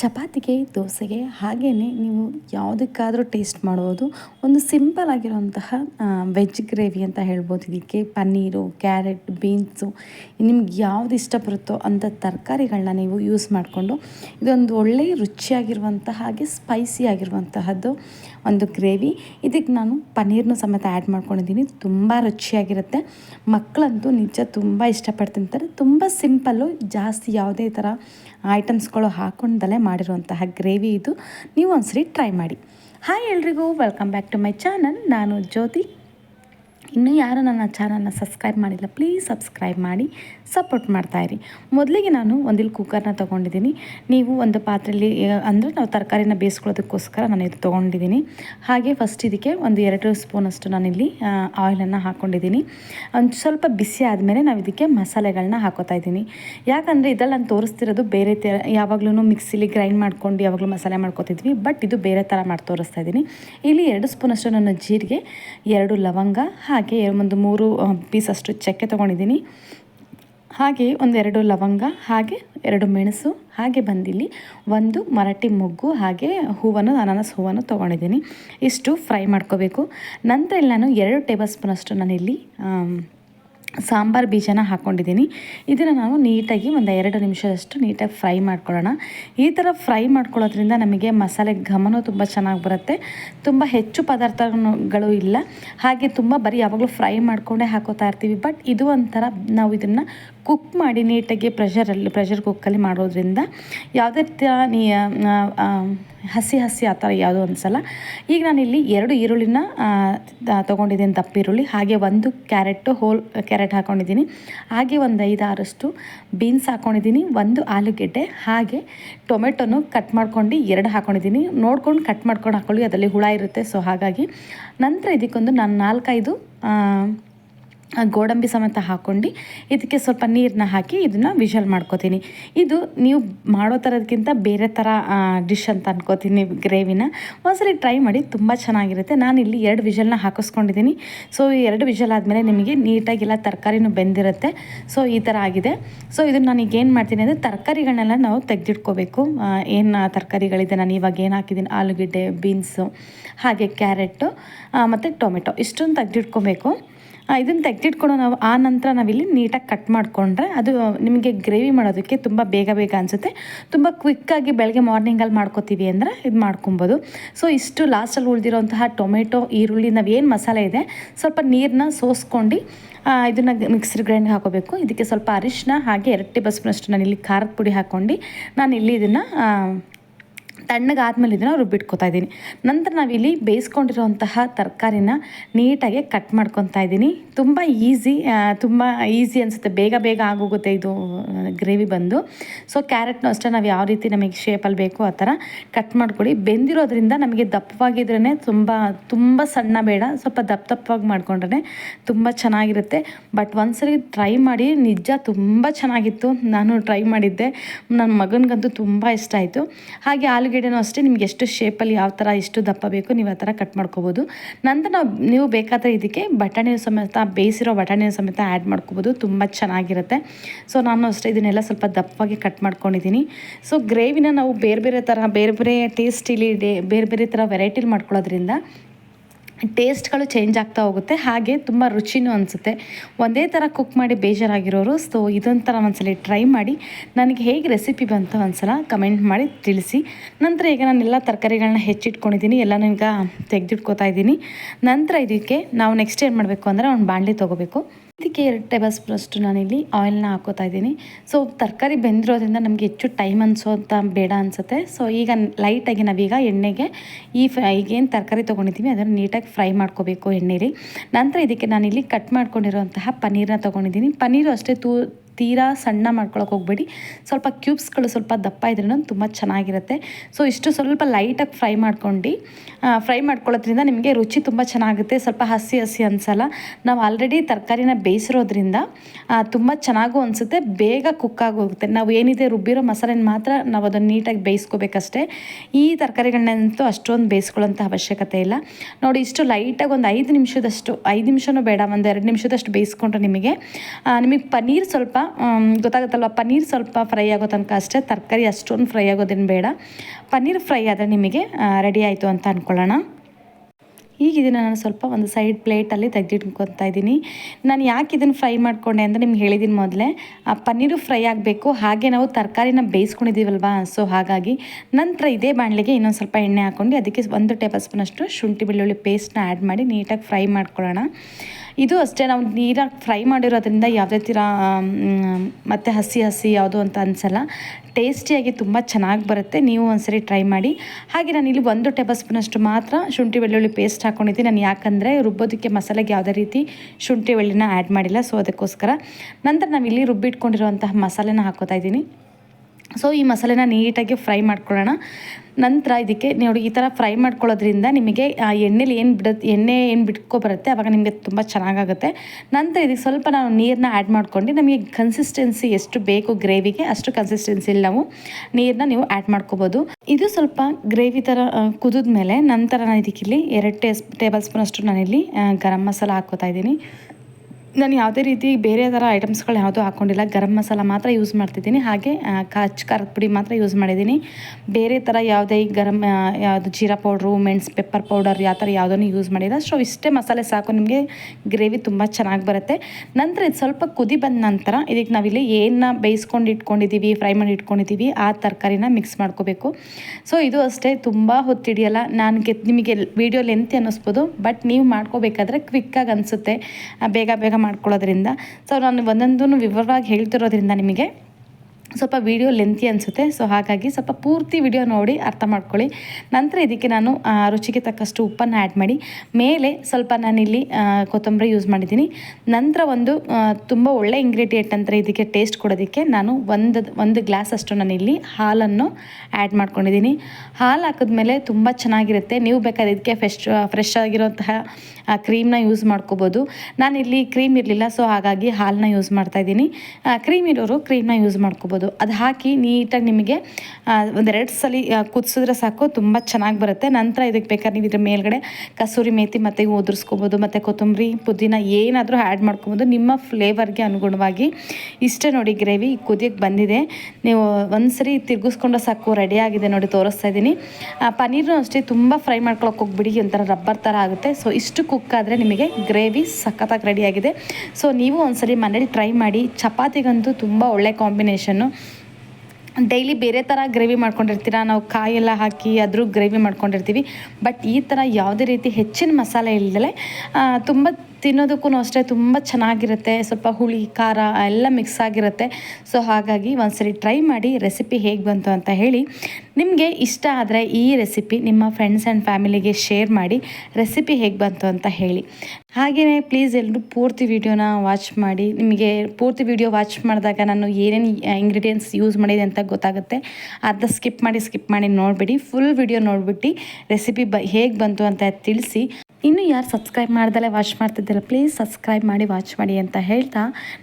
ಚಪಾತಿಗೆ, ದೋಸೆಗೆ ಹಾಗೇ ನೀವು ಯಾವುದಕ್ಕಾದರೂ ಟೇಸ್ಟ್ ಮಾಡ್ಬೋದು. ಒಂದು ಸಿಂಪಲ್ ಆಗಿರುವಂತಹ ವೆಜ್ ಗ್ರೇವಿ ಅಂತ ಹೇಳ್ಬೋದು. ಇದಕ್ಕೆ ಪನ್ನೀರು, ಕ್ಯಾರೆಟ್, ಬೀನ್ಸು, ನಿಮ್ಗೆ ಯಾವ್ದು ಇಷ್ಟ ಬರುತ್ತೋ ಅಂಥ ತರಕಾರಿಗಳನ್ನ ನೀವು ಯೂಸ್ ಮಾಡಿಕೊಂಡು, ಇದೊಂದು ಒಳ್ಳೆಯ ರುಚಿಯಾಗಿರುವಂತಹ ಹಾಗೆ ಸ್ಪೈಸಿ ಆಗಿರುವಂತಹದ್ದು ಒಂದು ಗ್ರೇವಿ ಇದಕ್ಕೆ ನಾನು ಪನ್ನೀರ್ನು ಸಮೇತ ಆ್ಯಡ್ ಮಾಡ್ಕೊಂಡಿದ್ದೀನಿ. ತುಂಬ ರುಚಿಯಾಗಿರುತ್ತೆ. ಮಕ್ಕಳಂತೂ ನಿಜ ತುಂಬ ಇಷ್ಟಪಡ್ತಿರ್ತಾರೆ. ತುಂಬ ಸಿಂಪಲ್ಲು ಜಾಸ್ತಿ ಯಾವುದೇ ಥರ ಐಟಮ್ಸ್ಗಳು ಹಾಕೊಂಡಲೇ ಮಾಡಿರುವಂತಹ ಗ್ರೇವಿ ಇದು. ನೀವು ಒಂದ್ಸರಿ ಟ್ರೈ ಮಾಡಿ. ಹಾಯ್ ಎಲ್ರಿಗೂ welcome back to my channel ನಾನು ಜ್ಯೋತಿ. ಇನ್ನೂ ಯಾರು ನನ್ನ ಚಾನಲ್ನ ಸಬ್ಸ್ಕ್ರೈಬ್ ಮಾಡಿಲ್ಲ ಪ್ಲೀಸ್ ಸಬ್ಸ್ಕ್ರೈಬ್ ಮಾಡಿ ಸಪೋರ್ಟ್ ಮಾಡ್ತಾಯಿರಿ ಮೊದಲಿಗೆ ನಾನು ಒಂದಿಲ್ಲಿ ಕುಕ್ಕರ್ನ ತೊಗೊಂಡಿದ್ದೀನಿ. ನೀವು ಒಂದು ಪಾತ್ರೆಯಲ್ಲಿ ಅಂದರೆ ನಾವು ತರಕಾರಿನ ಬೇಯಿಸ್ಕೊಳ್ಳೋದಕ್ಕೋಸ್ಕರ ನಾನು ಇದು ತೊಗೊಂಡಿದ್ದೀನಿ. ಹಾಗೆ ಫಸ್ಟ್ ಇದಕ್ಕೆ ಒಂದು ಎರಡು ಸ್ಪೂನಷ್ಟು ನಾನಿಲ್ಲಿ ಆಯಿಲನ್ನು ಹಾಕ್ಕೊಂಡಿದ್ದೀನಿ ಒಂದು ಸ್ವಲ್ಪ ಬಿಸಿ ಆದಮೇಲೆ ನಾವು ಇದಕ್ಕೆ ಮಸಾಲೆಗಳನ್ನ ಹಾಕೋತಾ ಇದ್ದೀನಿ. ಯಾಕಂದರೆ ಇದರಲ್ಲಿ ನಾನು ತೋರಿಸ್ತಿರೋದು ಬೇರೆ ಥರ ಯಾವಾಗಲೂ ಮಿಕ್ಸಿಲಿ ಗ್ರೈಂಡ್ ಮಾಡ್ಕೊಂಡು ಯಾವಾಗಲೂ ಮಸಾಲೆ ಮಾಡ್ಕೋತಿದ್ವಿ ಬಟ್ ಇದು ಬೇರೆ ಥರ ಮಾಡಿ ತೋರಿಸ್ತಾ ಇದ್ದೀನಿ. ಇಲ್ಲಿ ಎರಡು ಸ್ಪೂನಷ್ಟು ನನ್ನ ಜೀರಿಗೆ, ಎರಡು ಲವಂಗ ಹಾಗೆ ಒಂದು ಮೂರು ಪೀಸಷ್ಟು ಚಕ್ಕೆ ತೊಗೊಂಡಿದ್ದೀನಿ. ಹಾಗೆ ಒಂದೆರಡು ಲವಂಗ, ಹಾಗೆ ಎರಡು ಮೆಣಸು, ಹಾಗೆ ಬಂದಿಲ್ಲಿ ಒಂದು ಮರಾಠಿ ಮೊಗ್ಗು, ಹಾಗೆ ಹೂವನ್ನು, ಅನಾನಸ್ ಹೂವನ್ನು ತೊಗೊಂಡಿದ್ದೀನಿ. ಇಷ್ಟು ಫ್ರೈ ಮಾಡ್ಕೋಬೇಕು. ನಂತರ ಇಲ್ಲಿ ನಾನು ಎರಡು ಟೇಬಲ್ ಸ್ಪೂನಷ್ಟು ನಾನಿಲ್ಲಿ ಸಾಂಬಾರು ಬೀಜನ ಹಾಕ್ಕೊಂಡಿದ್ದೀನಿ ಇದನ್ನು ನಾವು ನೀಟಾಗಿ ಒಂದು ಎರಡು ನಿಮಿಷದಷ್ಟು ನೀಟಾಗಿ ಫ್ರೈ ಮಾಡ್ಕೊಳ್ಳೋಣ. ಈ ಥರ ಫ್ರೈ ಮಾಡ್ಕೊಳ್ಳೋದ್ರಿಂದ ನಮಗೆ ಮಸಾಲೆ ಘಮನೂ ತುಂಬ ಚೆನ್ನಾಗಿ ಬರುತ್ತೆ. ತುಂಬ ಹೆಚ್ಚು ಪದಾರ್ಥಗಳು ಇಲ್ಲ. ಹಾಗೆ ತುಂಬ ಬರೀ ಯಾವಾಗಲೂ ಫ್ರೈ ಮಾಡಿಕೊಂಡೇ ಹಾಕೋತಾ ಇರ್ತೀವಿ. ಬಟ್ ಇದು ಒಂಥರ ನಾವು ಇದನ್ನು ಕುಕ್ ಮಾಡಿ ನೀಟಾಗಿ ಪ್ರೆಷರಲ್ಲಿ ಪ್ರೆಷರ್ ಕುಕ್ಕಲ್ಲಿ ಮಾಡೋದ್ರಿಂದ ಯಾವುದೇ ಥರ ನೀ ಹಸಿ ಹಸಿ ಆ ಥರ ಯಾವುದೋ ಅನಿಸಲ್ಲ ಈಗ ನಾನಿಲ್ಲಿ ಎರಡು ಈರುಳ್ಳಿನ ತೊಗೊಂಡಿದ್ದೀನಿ ದಪ್ಪ ಈರುಳ್ಳಿ ಹಾಗೆ ಒಂದು ಕ್ಯಾರೆಟು ಹೋಲ್ ಕ್ಯಾರೆಟ್ ಹಾಕ್ಕೊಂಡಿದ್ದೀನಿ ಹಾಗೆ ಒಂದು ಐದಾರಷ್ಟು ಬೀನ್ಸ್ ಹಾಕ್ಕೊಂಡಿದ್ದೀನಿ ಒಂದು ಆಲೂಗೆಡ್ಡೆ, ಹಾಗೆ ಟೊಮೆಟೊನು ಕಟ್ ಮಾಡ್ಕೊಂಡು ಎರಡು ಹಾಕ್ಕೊಂಡಿದ್ದೀನಿ ನೋಡ್ಕೊಂಡು ಕಟ್ ಮಾಡ್ಕೊಂಡು ಹಾಕ್ಕೊಳ್ಳಿ ಅದರಲ್ಲಿ ಹುಳ ಇರುತ್ತೆ ಸೊ ಹಾಗಾಗಿ ನಂತರ ಇದಕ್ಕೊಂದು ನಾನು ನಾಲ್ಕೈದು ಗೋಡಂಬಿ ಸಮೇತ ಹಾಕ್ಕೊಂಡು ಇದಕ್ಕೆ ಸ್ವಲ್ಪ ನೀರನ್ನ ಹಾಕಿ ಇದನ್ನು ವಿಷಲ್ ಮಾಡ್ಕೋತೀನಿ. ಇದು ನೀವು ಮಾಡೋ ಥರದಕ್ಕಿಂತ ಬೇರೆ ಥರ ಡಿಶ್ ಅಂತ ಅನ್ಕೋತೀನಿ ಗ್ರೇವಿನ. ಒಂದ್ಸರಿ ಟ್ರೈ ಮಾಡಿ ತುಂಬ ಚೆನ್ನಾಗಿರುತ್ತೆ. ನಾನು ಇಲ್ಲಿ ಎರಡು ವಿಷಲ್ನ ಹಾಕಿಸ್ಕೊಂಡಿದ್ದೀನಿ. ಸೊ ಈ ಎರಡು ವಿಷಲ್ ಆದಮೇಲೆ ನಿಮಗೆ ನೀಟಾಗೆಲ್ಲ ತರಕಾರಿನೂ ಬೆಂದಿರುತ್ತೆ. ಸೊ ಈ ಥರ ಆಗಿದೆ. ಸೊ ಇದನ್ನು ನಾನು ಈಗ ಏನು ಮಾಡ್ತೀನಿ ಅಂದರೆ ತರಕಾರಿಗಳನ್ನೆಲ್ಲ ನಾವು ತೆಗೆದಿಟ್ಕೋಬೇಕು. ಏನು ತರಕಾರಿಗಳಿದೆ, ನಾನು ಇವಾಗ ಏನು ಹಾಕಿದ್ದೀನಿ? ಆಲೂಗಡ್ಡೆ ಬೀನ್ಸು ಹಾಗೆ ಕ್ಯಾರೆಟು ಮತ್ತು ಟೊಮೆಟೊ ಇಷ್ಟೊಂದು ತೆಗೆದಿಟ್ಕೋಬೇಕು. ಇದನ್ನು ತೆಗೆದಿಟ್ಕೊಂಡು ನಾವು, ಆ ನಂತರ ನಾವಿಲ್ಲಿ ನೀಟಾಗಿ ಕಟ್ ಮಾಡಿಕೊಂಡ್ರೆ ಅದು ನಿಮಗೆ ಗ್ರೇವಿ ಮಾಡೋದಕ್ಕೆ ತುಂಬ ಬೇಗ ಬೇಗ ಅನಿಸುತ್ತೆ. ತುಂಬ ಕ್ವಿಕ್ಕಾಗಿ ಬೆಳಗ್ಗೆ ಮಾರ್ನಿಂಗಲ್ಲಿ ಮಾಡ್ಕೋತೀವಿ ಅಂದರೆ ಇದು ಮಾಡ್ಕೊಬೋದು. ಸೊ ಇಷ್ಟು ಲಾಸ್ಟಲ್ಲಿ ಉಳಿದಿರೋಂತಹ ಟೊಮೆಟೊ, ಈರುಳ್ಳಿ, ನಾವು ಏನು ಮಸಾಲೆ ಇದೆ, ಸ್ವಲ್ಪ ನೀರನ್ನ ಸೋಸ್ಕೊಂಡು ಇದನ್ನು ಮಿಕ್ಸರ್ ಗ್ರೈಂಡ್ ಹಾಕೋಬೇಕು. ಇದಕ್ಕೆ ಸ್ವಲ್ಪ ಅರಿಶಿನ ಹಾಗೆ ಎರಡು ಟೇಬಲ್ ಸ್ಪೂನಷ್ಟು ನಾನು ಇಲ್ಲಿ ಖಾರದ ಪುಡಿ ಹಾಕ್ಕೊಂಡು ನಾನು ಇಲ್ಲಿ ಇದನ್ನು ತಣ್ಣಗಾದ್ಮೇಲೆ ಇದನ್ನು ರುಬ್ಬಿಟ್ಕೊತಾ ಇದ್ದೀನಿ. ನಂತರ ನಾವಿಲ್ಲಿ ಬೇಯಿಸ್ಕೊಂಡಿರುವಂತಹ ತರಕಾರಿನ ನೀಟಾಗಿ ಕಟ್ ಮಾಡ್ಕೊತಾ ಇದ್ದೀನಿ. ತುಂಬ ಈಸಿ ತುಂಬ ಈಸಿ ಅನಿಸುತ್ತೆ. ಬೇಗ ಬೇಗ ಆಗೋಗುತ್ತೆ ಇದು, ಗ್ರೇವಿ ಬಂದು. ಸೊ ಕ್ಯಾರೆಟ್ನು ಅಷ್ಟೇ ನಾವು ಯಾವ ರೀತಿ ನಮಗೆ ಶೇಪಲ್ಲಿ ಬೇಕು ಆ ಥರ ಕಟ್ ಮಾಡ್ಕೊಳ್ಳಿ. ಬೆಂದಿರೋದ್ರಿಂದ ನಮಗೆ ದಪ್ಪವಾಗಿದ್ರೇ ತುಂಬ ತುಂಬ ಸಣ್ಣ ಬೇಡ. ಸ್ವಲ್ಪ ದಪ್ಪ ದಪ್ಪವಾಗಿ ಮಾಡ್ಕೊಂಡ್ರೆ ತುಂಬ ಚೆನ್ನಾಗಿರುತ್ತೆ. ಬಟ್ ಒಂದ್ಸರಿ ಟ್ರೈ ಮಾಡಿ, ನಿಜ ತುಂಬ ಚೆನ್ನಾಗಿತ್ತು. ನಾನು ಟ್ರೈ ಮಾಡಿದ್ದೆ. ನನ್ನ ಮಗನಿಗಂತೂ ತುಂಬ ಇಷ್ಟ ಆಯಿತು. ಹಾಗೆ ಆಲೂಗೆಡ್ಡೆ ಆಲೂಗೆಡ್ಡೆನೂ ಅಷ್ಟೇ ನಿಮ್ಗೆ ಎಷ್ಟು ಶೇಪಲ್ಲಿ ಯಾವ ಥರ ಎಷ್ಟು ದಪ್ಪ ಬೇಕು ನೀವು ಆ ಥರ ಕಟ್ ಮಾಡ್ಕೋಬೋದು. ನಂತರ ನಾವು ಬೇಕಾದರೆ ಇದಕ್ಕೆ ಬಟಾಣಿ ಸಮೇತ ಬೇಯಿಸಿರೋ ಬಟಾಣಿ ಸಮೇತ ಆ್ಯಡ್ ಮಾಡ್ಕೋಬೋದು. ತುಂಬ ಚೆನ್ನಾಗಿರುತ್ತೆ. ಸೊ ನಾನು ಅಷ್ಟೇ ಇದನ್ನೆಲ್ಲ ಸ್ವಲ್ಪ ದಪ್ಪವಾಗಿ ಕಟ್ ಮಾಡ್ಕೊಂಡಿದ್ದೀನಿ. ಸೊ ಗ್ರೇವಿನ ನಾವು ಬೇರೆ ಬೇರೆ ಥರ ಬೇರೆ ಬೇರೆ ಟೇಸ್ಟಿಲಿ ಬೇರೆ ಬೇರೆ ಥರ ವೆರೈಟಿಲಿ ಮಾಡ್ಕೊಳ್ಳೋದ್ರಿಂದ ಟೇಸ್ಟ್ಗಳು ಚೇಂಜ್ ಆಗ್ತಾ ಹೋಗುತ್ತೆ. ಹಾಗೆ ತುಂಬ ರುಚಿನೂ ಅನಿಸುತ್ತೆ. ಒಂದೇ ಥರ ಕುಕ್ ಮಾಡಿ ಬೇಜಾರಾಗಿರೋರು ಸೊ ಇದೊಂಥರ ಒಂದ್ಸಲ ಟ್ರೈ ಮಾಡಿ. ನನಗೆ ಹೇಗೆ ರೆಸಿಪಿ ಬಂತು ಒಂದ್ಸಲ ಕಮೆಂಟ್ ಮಾಡಿ ತಿಳಿಸಿ. ನಂತರ ಈಗ ನಾನು ಎಲ್ಲ ತರಕಾರಿಗಳನ್ನ ಹೆಚ್ಚಿಟ್ಕೊಂಡಿದ್ದೀನಿ ಎಲ್ಲ ನನಗೆ ತೆಗೆದಿಟ್ಕೋತಾ ಇದ್ದೀನಿ ನಂತರ ಇದಕ್ಕೆ ನಾವು ನೆಕ್ಸ್ಟ್ ಏನು ಮಾಡಬೇಕು ಅಂದರೆ ಒಂದು ಬಾಣಲಿ ತೊಗೋಬೇಕು. ಇದಕ್ಕೆ ಎರಡು ಟೇಬಲ್ ಸ್ಪೂನಷ್ಟು ನಾನಿಲ್ಲಿ ಆಯಿಲ್ನ ಹಾಕೋತಾ ಇದ್ದೀನಿ. ಸೊ ತರಕಾರಿ ಬೆಂದಿರೋದ್ರಿಂದ ನಮಗೆ ಹೆಚ್ಚು ಟೈಮ್ ಅನಿಸೋಂಥ ಬೇಡ ಅನಿಸುತ್ತೆ. ಸೊ ಈಗ ಲೈಟಾಗಿ ನಾವೀಗ ಎಣ್ಣೆಗೆ ಈ ಈಗ ಈಗೇನು ತರಕಾರಿ ತೊಗೊಂಡಿದ್ದೀವಿ, ಅದನ್ನು ನೀಟಾಗಿ ಫ್ರೈ ಮಾಡ್ಕೋಬೇಕು ಎಣ್ಣೆಲಿ. ನಂತರ ಇದಕ್ಕೆ ನಾನಿಲ್ಲಿ ಕಟ್ ಮಾಡ್ಕೊಂಡಿರೋಂತಹ ಪನ್ನೀರನ್ನ ತೊಗೊಂಡಿದ್ದೀನಿ. ಪನ್ನೀರು ಅಷ್ಟೇ ತೂ ತೀರಾ ಸಣ್ಣ ಮಾಡ್ಕೊಳಕ್ಕೆ ಹೋಗ್ಬೇಡಿ. ಸ್ವಲ್ಪ ಕ್ಯೂಬ್ಸ್ಗಳು ಸ್ವಲ್ಪ ದಪ್ಪ ಇದ್ರೂ ತುಂಬ ಚೆನ್ನಾಗಿರುತ್ತೆ. ಸೊ ಇಷ್ಟು ಸ್ವಲ್ಪ ಲೈಟಾಗಿ ಫ್ರೈ ಮಾಡ್ಕೊಂಡು. ಫ್ರೈ ಮಾಡ್ಕೊಳ್ಳೋದ್ರಿಂದ ನಿಮಗೆ ರುಚಿ ತುಂಬ ಚೆನ್ನಾಗುತ್ತೆ. ಸ್ವಲ್ಪ ಹಸಿ ಹಸಿ ಅನಿಸಲ್ಲ. ನಾವು ಆಲ್ರೆಡಿ ತರಕಾರಿನ ಬೇಯಿಸಿರೋದ್ರಿಂದ ತುಂಬ ಚೆನ್ನಾಗೂ ಅನಿಸುತ್ತೆ. ಬೇಗ ಕುಕ್ ಆಗೋಗುತ್ತೆ. ನಾವು ಏನಿದೆ ರುಬ್ಬಿರೋ ಮಸಾಲೆನ ಮಾತ್ರ ನಾವು ಅದನ್ನು ನೀಟಾಗಿ ಬೇಯಿಸ್ಕೋಬೇಕಷ್ಟೇ. ಈ ತರಕಾರಿಗಳನ್ನಂತೂ ಅಷ್ಟೊಂದು ಬೇಯಿಸ್ಕೊಳ್ಳೋಂಥ ಅವಶ್ಯಕತೆ ಇಲ್ಲ. ನೋಡಿ, ಇಷ್ಟು ಲೈಟಾಗಿ ಒಂದು ಐದು ನಿಮಿಷದಷ್ಟು, ಐದು ನಿಮಿಷನೂ ಬೇಡ, ಒಂದು ಎರಡು ನಿಮಿಷದಷ್ಟು ಬೇಯಿಸ್ಕೊಂಡ್ರೆ ನಿಮಗೆ ನಿಮಗೆ ಪನ್ನೀರ್ ಸ್ವಲ್ಪ ಗೊತ್ತಾಗುತ್ತಲ್ವ? ಪನ್ನೀರ್ ಸ್ವಲ್ಪ ಫ್ರೈ ಆಗೋ ತನಕ ಅಷ್ಟೇ, ತರಕಾರಿ ಅಷ್ಟೊಂದು ಫ್ರೈ ಆಗೋದೇನು ಬೇಡ. ಪನ್ನೀರ್ ಫ್ರೈ ಆದರೆ ನಿಮಗೆ ರೆಡಿ ಆಯಿತು ಅಂತ ಅಂದ್ಕೊಳ್ಳೋಣ ಈಗ ನಾನು ಸ್ವಲ್ಪ ಒಂದು ಸೈಡ್ ಪ್ಲೇಟಲ್ಲಿ ತೆಗೆದಿಟ್ಕೊತಾ ಇದ್ದೀನಿ. ನಾನು ಯಾಕೆ ಇದನ್ನು ಫ್ರೈ ಮಾಡಿಕೊಂಡೆ ಅಂತ ನಿಮ್ಗೆ ಹೇಳಿದ್ದೀನಿ ಮೊದಲೇ. ಆ, ಪನ್ನೀರು ಫ್ರೈ ಆಗಬೇಕು, ಹಾಗೆ ನಾವು ತರಕಾರಿನ ಬೇಯಿಸ್ಕೊಂಡಿದ್ದೀವಲ್ವಾ ಸೊ ಹಾಗಾಗಿ ನಂತರ ಇದೇ ಬಾಣಲೆಗೆ ಇನ್ನೊಂದು ಸ್ವಲ್ಪ ಎಣ್ಣೆ ಹಾಕ್ಕೊಂಡು ಅದಕ್ಕೆ ಒಂದು ಟೇಬಲ್ ಸ್ಪೂನಷ್ಟು ಶುಂಠಿ ಬೆಳ್ಳುಳ್ಳಿ ಪೇಸ್ಟ್ನ ಆ್ಯಡ್ ಮಾಡಿ ನೀಟಾಗಿ ಫ್ರೈ ಮಾಡ್ಕೊಳ್ಳೋಣ. ಇದು ಅಷ್ಟೇ, ನಾವು ನೀರಾಗಿ ಫ್ರೈ ಮಾಡಿರೋದ್ರಿಂದ ಯಾವುದೇ ಥರ ಮತ್ತು ಹಸಿ ಹಸಿ ಯಾವುದು ಅಂತ ಅನಿಸಲ್ಲ. ಟೇಸ್ಟಿಯಾಗಿ ತುಂಬ ಚೆನ್ನಾಗಿ ಬರುತ್ತೆ. ನೀವು ಒಂದ್ಸರಿ ಟ್ರೈ ಮಾಡಿ. ಹಾಗೆ ನಾನು ಇಲ್ಲಿ ಒಂದು ಟೇಬಲ್ ಸ್ಪೂನಷ್ಟು ಮಾತ್ರ ಶುಂಠಿ ಬೆಳ್ಳುಳ್ಳಿ ಪೇಸ್ಟ್ ಹಾಕ್ಕೊಂಡಿದ್ದೀನಿ ನಾನು ಯಾಕಂದರೆ ರುಬ್ಬೋದಕ್ಕೆ ಮಸಾಲೆಗೆ ಯಾವುದೇ ರೀತಿ ಶುಂಠಿ ಬೆಳ್ಳಿನ ಆ್ಯಡ್ ಮಾಡಿಲ್ಲ, ಸೊ ಅದಕ್ಕೋಸ್ಕರ. ನಂತರ ನಾವು ಇಲ್ಲಿ ರುಬ್ಬಿಟ್ಕೊಂಡಿರುವಂತಹ ಮಸಾಲೆನ ಹಾಕೋತಾ ಇದ್ದೀನಿ. ಸೊ ಈ ಮಸಾಲೆನ ನೀಟಾಗಿ ಫ್ರೈ ಮಾಡ್ಕೊಳ್ಳೋಣ. ನಂತರ ಇದಕ್ಕೆ ನೋಡಿ ಈ ಥರ ಫ್ರೈ ಮಾಡ್ಕೊಳ್ಳೋದ್ರಿಂದ ನಿಮಗೆ, ಆ, ಎಣ್ಣೆಲಿ ಏನು ಬಿಡುತ್ತೆ ಎಣ್ಣೆ ಏನು ಬಿಟ್ಕೊ ಬರುತ್ತೆ ಆವಾಗ ನಿಮಗೆ ತುಂಬ ಚೆನ್ನಾಗಾಗುತ್ತೆ. ನಂತರ ಇದಕ್ಕೆ ಸ್ವಲ್ಪ ನಾವು ನೀರನ್ನ ಆ್ಯಡ್ ಮಾಡ್ಕೊಂಡು, ನಮಗೆ ಕನ್ಸಿಸ್ಟೆನ್ಸಿ ಎಷ್ಟು ಬೇಕು ಗ್ರೇವಿಗೆ, ಅಷ್ಟು ಕನ್ಸಿಸ್ಟೆನ್ಸಿಲಿ ನಾವು ನೀರನ್ನ ನೀವು ಆ್ಯಡ್ ಮಾಡ್ಕೋಬೋದು. ಇದು ಸ್ವಲ್ಪ ಗ್ರೇವಿ ಥರ ಕುದಿದ ಮೇಲೆ ನಂತರ ನಾನು ಇದಕ್ಕಿಲ್ಲಿ ಎರಡು ಟೇಸ್, ಟೇಬಲ್ ಸ್ಪೂನ್ ಅಷ್ಟು ನಾನಿಲ್ಲಿ ಗರಂ ಮಸಾಲ ಹಾಕ್ಕೋತಾ ಇದ್ದೀನಿ. ನಾನು ಯಾವುದೇ ರೀತಿ ಬೇರೆ ಥರ ಐಟಮ್ಸ್ಗಳು ಯಾವುದೂ ಹಾಕ್ಕೊಂಡಿಲ್ಲ. ಗರಂ ಮಸಾಲ ಮಾತ್ರ ಯೂಸ್ ಮಾಡ್ತಿದ್ದೀನಿ. ಹಾಗೆ ಕಚ್ ಖಾರದ ಪುಡಿ ಮಾತ್ರ ಯೂಸ್ ಮಾಡಿದ್ದೀನಿ. ಬೇರೆ ಥರ ಯಾವುದೇ ಗರಂ ಯಾವುದು ಜೀರಾ ಪೌಡ್ರು, ಮೆಣಸು, ಪೆಪ್ಪರ್ ಪೌಡರ್ ಯಾವ ಥರ ಯಾವುದನ್ನು ಯೂಸ್ ಮಾಡಿಲ್ಲ. ಸೊ, ಇಷ್ಟೇ ಮಸಾಲೆ ಸಾಕು, ನಿಮಗೆ ಗ್ರೇವಿ ತುಂಬ ಚೆನ್ನಾಗಿ ಬರುತ್ತೆ. ನಂತರ ಇದು ಸ್ವಲ್ಪ ಕುದಿ ಬಂದ ನಂತರ ಇದಕ್ಕೆ ನಾವಿಲ್ಲಿ ಏನು ಬೇಯಿಸ್ಕೊಂಡು ಇಟ್ಕೊಂಡಿದ್ದೀವಿ, ಫ್ರೈ ಮಾಡಿ ಇಟ್ಕೊಂಡಿದ್ದೀವಿ, ಆ ತರಕಾರಿನ ಮಿಕ್ಸ್ ಮಾಡ್ಕೋಬೇಕು. ಸೊ, ಇದು ಅಷ್ಟೇ, ತುಂಬ ಹೊತ್ತಿಡಿಯಲ್ಲ. ನಾನು ನಿಮಗೆ ವಿಡಿಯೋ ಲೆಂತಿ ಅನ್ನಿಸ್ಬೋದು, ಬಟ್ ನೀವು ಮಾಡ್ಕೋಬೇಕಾದ್ರೆ ಕ್ವಿಕ್ಕಾಗಿ ಅನಿಸುತ್ತೆ. ಬೇಗ ಬೇಗ ಮಾಡ್ಕೊಳ್ಳೋದ್ರಿಂದ. ಸೊ ನಾನು ಒಂದೊಂದೂ ವಿವರವಾಗಿ ಹೇಳ್ತಿರೋದ್ರಿಂದ ನಿಮಗೆ ಸ್ವಲ್ಪ ವಿಡಿಯೋ ಲೆಂತಿ ಅನಿಸುತ್ತೆ. ಸೊ ಹಾಗಾಗಿ ಸ್ವಲ್ಪ ಪೂರ್ತಿ ವಿಡಿಯೋ ನೋಡಿ ಅರ್ಥ ಮಾಡ್ಕೊಳ್ಳಿ. ನಂತರ ಇದಕ್ಕೆ ನಾನು ರುಚಿಗೆ ತಕ್ಕಷ್ಟು ಉಪ್ಪನ್ನು ಆ್ಯಡ್ ಮಾಡಿ. ಮೇಲೆ ಸ್ವಲ್ಪ ನಾನಿಲ್ಲಿ ಕೊತ್ತಂಬರಿ ಯೂಸ್ ಮಾಡಿದ್ದೀನಿ. ನಂತರ ಒಂದು ತುಂಬ ಒಳ್ಳೆ ಇಂಗ್ರೀಡಿಯೆಂಟ್ ಅಂದರೆ ಇದಕ್ಕೆ ಟೇಸ್ಟ್ ಕೊಡೋದಕ್ಕೆ ನಾನು ಒಂದು ಒಂದು ಗ್ಲಾಸ್ ಅಷ್ಟು ನಾನಿಲ್ಲಿ ಹಾಲನ್ನು ಆ್ಯಡ್ ಮಾಡ್ಕೊಂಡಿದ್ದೀನಿ. ಹಾಲು ಹಾಕಿದ್ಮೇಲೆ ತುಂಬ ಚೆನ್ನಾಗಿರುತ್ತೆ. ನೀವು ಬೇಕಾದ್ರೆ ಇದಕ್ಕೆ ಫ್ರೆಶ್ ಫ್ರೆಶ್ ಆಗಿರೋಂತಹ ಕ್ರೀಮ್ನ ಯೂಸ್ ಮಾಡ್ಕೋಬೋದು. ನಾನಿಲ್ಲಿ ಕ್ರೀಮ್ ಇರಲಿಲ್ಲ ಸೊ ಹಾಗಾಗಿ ಹಾಲನ್ನ ಯೂಸ್ ಮಾಡ್ತಾ ಇದ್ದೀನಿ. ಕ್ರೀಮ್ ಇರೋರು ಕ್ರೀಮ್ನ ಯೂಸ್ ಮಾಡ್ಕೋಬೋದು. ಅದು ಹಾಕಿ ನೀಟಾಗಿ ನಿಮಗೆ ಒಂದೆರಡು ಸಲ ಕುದಿಸಿದ್ರೆ ಸಾಕು, ತುಂಬ ಚೆನ್ನಾಗಿ ಬರುತ್ತೆ. ನಂತರ ಇದಕ್ಕೆ ಬೇಕಾದ್ರೆ ನೀವು ಇದ್ರ ಮೇಲ್ಗಡೆ ಕಸೂರಿ ಮೇಥಿ ಮತ್ತು ಉದುರಿಸ್ಕೋಬೋದು, ಮತ್ತು ಕೊತ್ತಂಬರಿ, ಪುದೀನ ಏನಾದರೂ ಆ್ಯಡ್ ಮಾಡ್ಕೊಬೋದು. ನಿಮ್ಮ ಫ್ಲೇವರ್ಗೆ ಅನುಗುಣವಾಗಿ ಇಷ್ಟೇ ನೋಡಿ ಗ್ರೇವಿ ಕುದಿಯಕ್ಕೆ ಬಂದಿದೆ. ನೀವು ಒಂದ್ಸರಿ ತಿರ್ಗಿಸ್ಕೊಂಡ್ರೆ ಸಾಕು ರೆಡಿಯಾಗಿದೆ ನೋಡಿ ತೋರಿಸ್ತಾ ಇದ್ದೀನಿ ಪನ್ನೀರ್ನು ಅಷ್ಟೇ ತುಂಬ ಫ್ರೈ ಮಾಡ್ಕೊಳಕ್ಕೆ ಹೋಗ್ಬಿಡಿ ಒಂಥರ ರಬ್ಬರ್ ಥರ ಆಗುತ್ತೆ. ಸೊ, ಇಷ್ಟು ಕುಕ್ ಆದರೆ ನಿಮಗೆ ಗ್ರೇವಿ ಸಖತ್ತಾಗಿ ರೆಡಿಯಾಗಿದೆ ಸೊ, ನೀವು ಒಂದ್ಸರಿ ಮನೇಲಿ ಟ್ರೈ ಮಾಡಿ, ಚಪಾತಿಗಂತೂ ತುಂಬ ಒಳ್ಳೆ ಕಾಂಬಿನೇಷನ್ನು ಡೈಲಿ ಬೇರೆ ಥರ ಗ್ರೇವಿ ಮಾಡ್ಕೊಂಡಿರ್ತೀರ? ನಾವು ಕಾಯೆಲ್ಲ ಹಾಕಿ ಅದ್ರ ಗ್ರೇವಿ ಮಾಡ್ಕೊಂಡಿರ್ತೀವಿ. ಬಟ್ ಈ ಥರ ಯಾವುದೇ ರೀತಿ ಹೆಚ್ಚಿನ ಮಸಾಲೆ ಇಲ್ದಲೆ ತುಂಬ ತಿನ್ನೋದಕ್ಕೂ ಅಷ್ಟೇ ತುಂಬ ಚೆನ್ನಾಗಿರುತ್ತೆ. ಸ್ವಲ್ಪ ಹುಳಿ, ಖಾರ ಎಲ್ಲ ಮಿಕ್ಸ್ ಆಗಿರುತ್ತೆ. ಸೊ ಹಾಗಾಗಿ ಒಂದ್ಸರಿ ಟ್ರೈ ಮಾಡಿ ರೆಸಿಪಿ ಹೇಗೆ ಬಂತು ಅಂತ ಹೇಳಿ ನಿಮಗೆ ಇಷ್ಟ ಆದರೆ ಈ ರೆಸಿಪಿ ನಿಮ್ಮ ಫ್ರೆಂಡ್ಸ್ ಆ್ಯಂಡ್ ಫ್ಯಾಮಿಲಿಗೆ ಶೇರ್ ಮಾಡಿ ರೆಸಿಪಿ ಹೇಗೆ ಬಂತು ಅಂತ ಹೇಳಿ. ಹಾಗೆಯೇ ಪ್ಲೀಸ್ ಎಲ್ಲರೂ ಪೂರ್ತಿ ವಿಡಿಯೋನ ವಾಚ್ ಮಾಡಿ. ನಿಮಗೆ ಪೂರ್ತಿ ವಿಡಿಯೋ ವಾಚ್ ಮಾಡಿದಾಗ ನಾನು ಏನೇನು ಇಂಗ್ರೀಡಿಯೆಂಟ್ಸ್ ಯೂಸ್ ಮಾಡಿದೆ ಅಂತ ಗೊತ್ತಾಗುತ್ತೆ. ಅರ್ಧ ಸ್ಕಿಪ್ ಮಾಡಿ ಸ್ಕಿಪ್ ಮಾಡಿ ನೋಡಿಬಿಡಿ. ಫುಲ್ ವೀಡಿಯೋ ನೋಡಿಬಿಟ್ಟು ರೆಸಿಪಿ ಬ, ಹೇಗೆ ಬಂತು ಅಂತ ತಿಳಿಸಿ. ಇನ್ನು ಯಾರು ಸಬ್ಸ್ಕ್ರೈಬ್ ಮಾಡ್ದಲೇ ವಾಚ್ ಮಾಡ್ತಿದ್ದಿಲ್ಲ ಪ್ಲೀಸ್ ಸಬ್ಸ್ಕ್ರೈಬ್ ಮಾಡಿ ವಾಚ್ ಮಾಡಿ ಅಂತ ಹೇಳ್ತಾ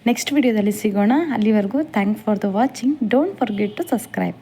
ನೆಕ್ಸ್ಟ್ ವಿಡಿಯೋದಲ್ಲಿ ಸಿಗೋಣ. ಅಲ್ಲಿವರೆಗೂ thank for the watching don't forget to subscribe